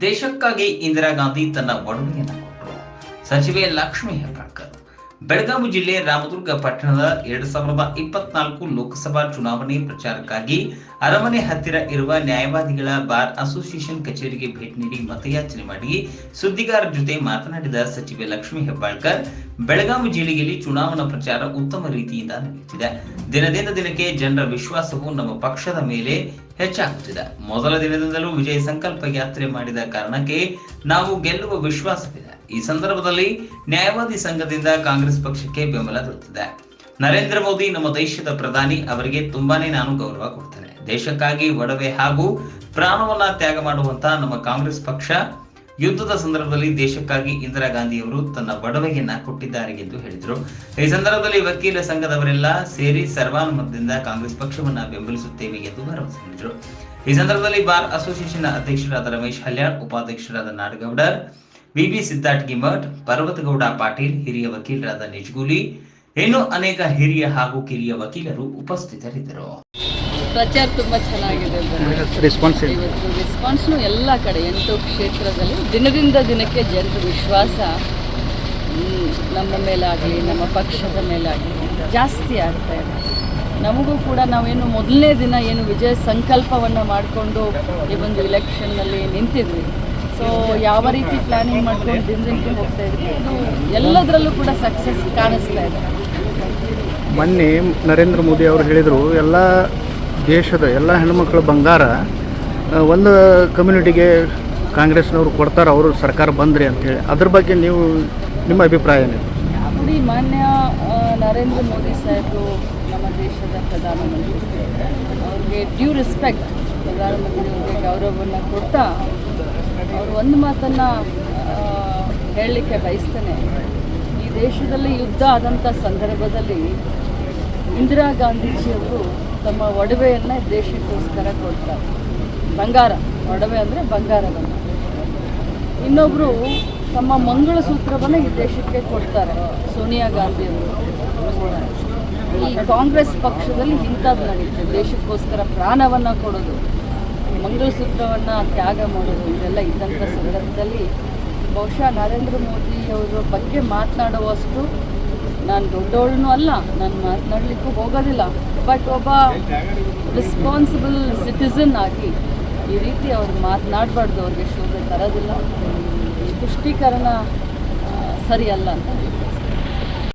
ದೇಶಕ್ಕಾಗಿ ಇಂದಿರಾ ಗಾಂಧಿ ತನ್ನ ಒಡವೆಯನ್ನು ಕೊಟ್ಟರು ಸಚಿವೆ ಲಕ್ಷ್ಮಿ ಹೆಬ್ಬಾಳ್ಕರ್. ಬೆಳಗಾವಿ ಜಿಲ್ಲೆ ರಾಮದುರ್ಗ ಪಟ್ಟಣದ ಎರಡ್ ಸಾವಿರದ ಇಪ್ಪತ್ನಾಲ್ಕು ಲೋಕಸಭಾ ಚುನಾವಣೆ ಪ್ರಚಾರಕ್ಕಾಗಿ ಅರಮನೆ ಹತ್ತಿರ ಇರುವ ನ್ಯಾಯವಾದಿಗಳ ಬಾರ್ ಅಸೋಸಿಯೇಷನ್ ಕಚೇರಿಗೆ ಭೇಟಿ ನೀಡಿ ಮತಯಾಚನೆ ಮಾಡಿ ಸುದ್ದಿಗಾರರ ಜೊತೆ ಮಾತನಾಡಿದ ಸಚಿವೆ ಲಕ್ಷ್ಮಿ ಹೆಬ್ಬಾಳ್ಕರ್ ಬೆಳಗಾವಿ ಜಿಲ್ಲೆಯಲ್ಲಿ ಚುನಾವಣಾ ಪ್ರಚಾರ ಉತ್ತಮ ರೀತಿಯಿಂದ ನಡೆಯುತ್ತಿದೆ. ದಿನದಿಂದ ದಿನಕ್ಕೆ ಜನರ ವಿಶ್ವಾಸವು ನಮ್ಮ ಪಕ್ಷದ ಮೇಲೆ ಹೆಚ್ಚಾಗುತ್ತಿದೆ. ಮೊದಲ ದಿನದಿಂದಲೂ ವಿಜಯ ಸಂಕಲ್ಪ ಯಾತ್ರೆ ಮಾಡಿದ ಕಾರಣಕ್ಕೆ ನಾವು ಗೆಲ್ಲುವ ವಿಶ್ವಾಸವಿದೆ. ಈ ಸಂದರ್ಭದಲ್ಲಿ ನ್ಯಾಯವಾದಿ ಸಂಘದಿಂದ ಕಾಂಗ್ರೆಸ್ ಪಕ್ಷಕ್ಕೆ ಬೆಂಬಲ ದೊರೆತಿದೆ. ನರೇಂದ್ರ ಮೋದಿ ನಮ್ಮ ದೇಶದ ಪ್ರಧಾನಿ, ಅವರಿಗೆ ತುಂಬಾನೇ ನಾನು ಗೌರವ ಕೊಡ್ತೇನೆ. ದೇಶಕ್ಕಾಗಿ ಒಡವೆ ಹಾಗೂ ಪ್ರಾಣವನ್ನ ತ್ಯಾಗ ಮಾಡುವಂತ ನಮ್ಮ ಕಾಂಗ್ರೆಸ್ ಪಕ್ಷ ಯುದ್ಧದ ಸಂದರ್ಭದಲ್ಲಿ ದೇಶಕ್ಕಾಗಿ ಇಂದಿರಾ ಗಾಂಧಿ ಅವರು ತನ್ನ ಬಡವೆಯನ್ನ ಕೊಟ್ಟಿದ್ದಾರೆ ಎಂದು ಹೇಳಿದರು. ಈ ಸಂದರ್ಭದಲ್ಲಿ ವಕೀಲ ಸಂಘದವರೆಲ್ಲ ಸೇರಿ ಸರ್ವಾನುಮತದಿಂದ ಕಾಂಗ್ರೆಸ್ ಪಕ್ಷವನ್ನ ಬೆಂಬಲಿಸುತ್ತೇವೆ ಎಂದು ಭರವಸೆ ನೀಡಿದರು. ಈ ಸಂದರ್ಭದಲ್ಲಿ ಬಾರ್ ಅಸೋಸಿಯೇಷನ್ ಅಧ್ಯಕ್ಷರಾದ ರಮೇಶ್ ಹಲ್ಯಾಣ್ ಉಪಾಧ್ಯಕ್ಷರಾದ ನಾಡಗೌಡರ್ ಬಿಬಿ ಸಿದ್ದಾಟ್ಗಿ ಮಠ್ ಪರ್ವತಗೌಡ ಪಾಟೀಲ್, ಹಿರಿಯ ವಕೀಲರಾದ ನಿಜ್ಗೂಲಿ, ಇನ್ನು ಅನೇಕ ಹಿರಿಯ ಹಾಗೂ ಕಿರಿಯ ವಕೀಲರು ಉಪಸ್ಥಿತರಿದ್ದರು. ಪ್ರಚಾರ ತುಂಬ ಚೆನ್ನಾಗಿದೆ. ರೆಸ್ಪಾನ್ಸ್ ಇವತ್ತು ರೆಸ್ಪಾನ್ಸ್ನು ಎಲ್ಲ ಕಡೆ ಎಂಟು ಕ್ಷೇತ್ರದಲ್ಲಿ ದಿನದಿಂದ ದಿನಕ್ಕೆ ಜನರ ವಿಶ್ವಾಸ ನಮ್ಮ ಮೇಲಾಗಲಿ ನಮ್ಮ ಪಕ್ಷದ ಮೇಲಾಗಲಿ ಜಾಸ್ತಿ ಆಗ್ತಾ ಇದೆ. ನಮಗೂ ಕೂಡ ನಾವೇನು ಮೊದಲನೇ ದಿನ ಏನು ವಿಜಯ ಸಂಕಲ್ಪವನ್ನು ಮಾಡಿಕೊಂಡು ಈ ಒಂದು ಇಲೆಕ್ಷನ್ನಲ್ಲಿ ನಿಂತಿದ್ವಿ. ಸೊ ಯಾವ ರೀತಿ ಪ್ಲ್ಯಾನಿಂಗ್ ಮಾಡ್ಕೊಂಡು ದಿನಕ್ಕೆ ಹೋಗ್ತಾ ಇದ್ವಿ ಅದು ಎಲ್ಲದರಲ್ಲೂ ಕೂಡ ಸಕ್ಸಸ್ ಕಾಣಿಸ್ತಾ ಇದೆ. ಮೊನ್ನೆ ನರೇಂದ್ರ ಮೋದಿ ಅವರು ಹೇಳಿದರು ಎಲ್ಲ ದೇಶದ ಎಲ್ಲ ಹೆಣ್ಮಕ್ಳ ಬಂಗಾರ ಒಂದು ಕಮ್ಯುನಿಟಿಗೆ ಕಾಂಗ್ರೆಸ್ನವ್ರು ಕೊಡ್ತಾರೆ, ಅವರು ಸರ್ಕಾರ ಬಂದ್ರಿ ಅಂತೇಳಿ. ಅದ್ರ ಬಗ್ಗೆ ನೀವು ನಿಮ್ಮ ಅಭಿಪ್ರಾಯ ಏನು? ನೋಡಿ ಮಾನ್ಯ ನರೇಂದ್ರ ಮೋದಿ ಸಾಹೇಬರು ನಮ್ಮ ದೇಶದ ಪ್ರಧಾನಮಂತ್ರಿ ಅವ್ರಿಗೆ ಡ್ಯೂ ರೆಸ್ಪೆಕ್ಟ್ ಪ್ರಧಾನಮಂತ್ರಿಯವರಿಗೆ ಗೌರವವನ್ನು ಕೊಡ್ತಾ ಅವರು ಒಂದು ಮಾತನ್ನು ಹೇಳಲಿಕ್ಕೆ ಬಯಸ್ತೇನೆ. ಈ ದೇಶದಲ್ಲಿ ಯುದ್ಧ ಆದಂಥ ಸಂದರ್ಭದಲ್ಲಿ ಇಂದಿರಾ ಗಾಂಧೀಜಿಯವರು ತಮ್ಮ ಒಡವೆಯನ್ನು ದೇಶಕ್ಕೋಸ್ಕರ ಕೊಡ್ತಾರೆ. ಬಂಗಾರ, ಒಡವೆ ಅಂದರೆ ಬಂಗಾರವನ್ನ. ಇನ್ನೊಬ್ಬರು ತಮ್ಮ ಮಂಗಳಸೂತ್ರವನ್ನು ಈ ದೇಶಕ್ಕೆ ಕೊಡ್ತಾರೆ, ಸೋನಿಯಾ ಗಾಂಧಿ ಅವರು. ಈ ಕಾಂಗ್ರೆಸ್ ಪಕ್ಷದಲ್ಲಿ ಇಂಥದ್ದು ನಡೀತದೆ ದೇಶಕ್ಕೋಸ್ಕರ ಪ್ರಾಣವನ್ನು ಕೊಡೋದು, ಮಂಗಳಸೂತ್ರವನ್ನು ತ್ಯಾಗ ಮಾಡೋದು, ಇದೆಲ್ಲ ಇದ್ದಂಥ ಸಂದರ್ಭದಲ್ಲಿ ಬಹುಶಃ ನರೇಂದ್ರ ಮೋದಿ ಅವರ ಬಗ್ಗೆ ಮಾತನಾಡುವಷ್ಟು ನಾನು ದೊಡ್ಡವಳನ್ನೂ ಅಲ್ಲ, ನಾನು ಮಾತನಾಡಲಿಕ್ಕೂ ಹೋಗೋದಿಲ್ಲ. ಬಟ್ ಒಬ್ಬ ರೆಸ್ಪಾನ್ಸಿಬಲ್ ಸಿಟಿಸನ್ ಆಗಿ ಈ ರೀತಿ ಅವ್ರು ಮಾತನಾಡಬಾರ್ದು, ಅವ್ರಿಗೆ ಶೋಭೆ ತರೋದಿಲ್ಲ. ಈ ತುಷ್ಟೀಕರಣ ಸರಿಯಲ್ಲ ಅಂತ